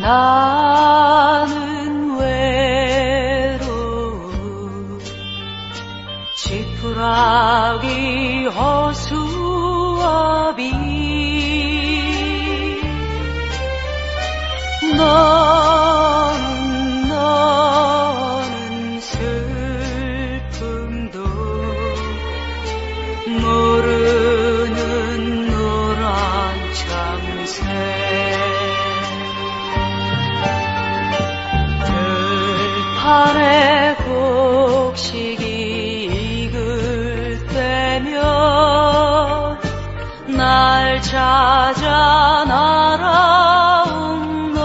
나는 외로운 지푸라기 허수아비. 너는 너는 슬픔도 모르는 노란 참새 산에 곡식이 익을 때면 날 찾아 날아온다.